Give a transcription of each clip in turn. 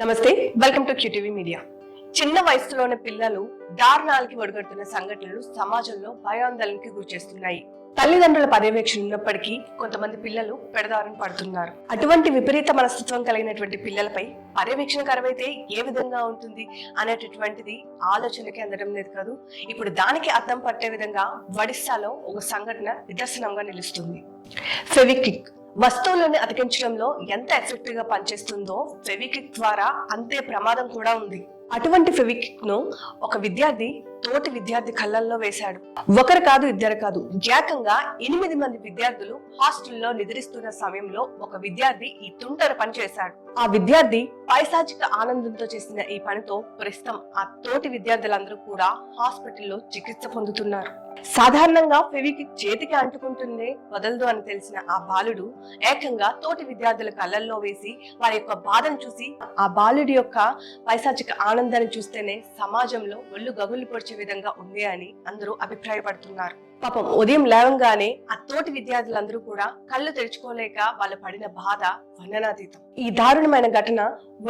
నమస్తే welcome to QTV media చిన్న వయసులోని పిల్లలు దారుణాలకి ఒడిగడుతున్న సంఘటనలు సమాజంలో భయాందోళనకి గురిచేస్తున్నాయి తల్లిదండ్రుల పర్యవేక్షణ ఉన్నప్పటికీ కొంతమంది పిల్లలు పెడదారిన పడుతున్నారు. అటువంటి విపరీత మనస్తత్వం కలిగినటువంటి పిల్లలపై పర్యవేక్షణ కరవైతే ఏ విధంగా ఉంటుంది అనేటటువంటిది ఆలోచనకి అందడం లేదు కాదు. ఇప్పుడు దానికి అర్థం పట్టే విధంగా ఒడిస్సాలో ఒక సంఘటన నిదర్శనంగా నిలుస్తుంది. ఫెవిక్విక్ వస్తువులను అతికించడంలో ఎంత ఎఫెక్టివ్గా పనిచేస్తుందో ఫెవిక్విక్ ద్వారా అంతే ప్రమాదం కూడా ఉంది. అటువంటి ఫెవికిక్ను ఒక విద్యార్థి తోటి విద్యార్థి కళ్ళల్లో వేశాడు. ఒకరు కాదు ఇద్దరు కాదు. ఏకంగా ఎనిమిది మంది విద్యార్థులు హాస్టల్లో నిద్రిస్తున్న సమయంలో ఒక విద్యార్థి ఈ తుంటర పని చేశాడు. ఆ విద్యార్థి పైశాచిక ఆనందంతో చేసిన ఈ పనితో ప్రస్తుతం ఆ తోటి విద్యార్థులందరూ కూడా హాస్పిటల్లో చికిత్స పొందుతున్నారు. సాధారణంగా ఫెవిక్విక్ చేతికి అంటుకుంటుందే వదలదు అని తెలిసిన ఆ బాలుడు ఏకంగా తోటి విద్యార్థుల కళ్ళల్లో వేసి వారి యొక్క బాధను చూసి ఆ బాలుడి యొక్క పైశాచిక ఆనందాన్ని చూస్తేనే సమాజంలో ఒళ్ళు గగులు పొడిచే విధంగా ఉంది అని అందరూ అభిప్రాయపడుతున్నారు. పాపం ఉదయం లేవంగానే ఆ తోటి విద్యార్థులందరూ కూడా కళ్ళు తెరుచుకోలేక వాళ్ళు పడిన బాధ వర్ణనాతీతం ఈ దారుణమైన ఘటన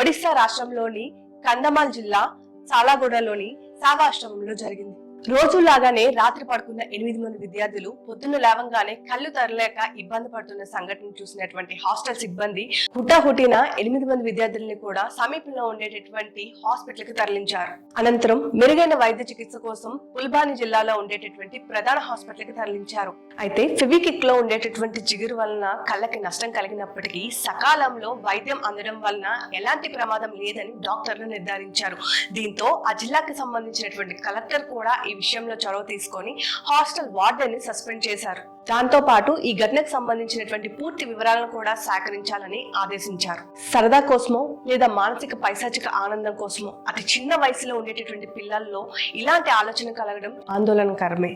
ఒడిశా రాష్ట్రంలోని కందమాల్ జిల్లా సాలాగూడలోని సావాశ్రమంలో జరిగింది. రోజులాగానే రాత్రి పడుకున్న ఎనిమిది మంది విద్యార్థులు పొద్దున్న లేవంగానే కళ్ళు తరలేక ఇబ్బంది పడుతున్న సంఘటన చూసినటువంటి హాస్టల్ సిబ్బంది హుటాహుటిన ఎనిమిది మంది విద్యార్థుల్ని కూడా సమీపంలో ఉండేటటువంటి హాస్పిటల్కి తరలించారు. అనంతరం మెరుగైన వైద్య చికిత్స కోసం పుల్బాని జిల్లాలో ఉండేటటువంటి ప్రధాన హాస్పిటల్కి తరలించారు. అయితే ఫివికిక్లో ఉండేటటువంటి జిగురు వలన కళ్ళకి నష్టం కలిగినప్పటికీ సకాలంలో వైద్యం అందడం వలన ఎలాంటి ప్రమాదం లేదని డాక్టర్లు నిర్ధారించారు. దీంతో ఆ జిల్లాకి సంబంధించినటువంటి కలెక్టర్ కూడా ఈ విషయంలో చొరవ తీసుకొని హాస్టల్ వార్డెన్ని సస్పెండ్ చేశారు. దాంతో పాటు ఈ ఘటనకు సంబంధించినటువంటి పూర్తి వివరాలను కూడా సేకరించాలని ఆదేశించారు. సరదా కోసమో లేదా మానసిక పైశాచిక ఆనందం కోసమో అతి చిన్న వయసులో ఉండేటటువంటి పిల్లల్లో ఇలాంటి ఆలోచన కలగడం ఆందోళనకరమే.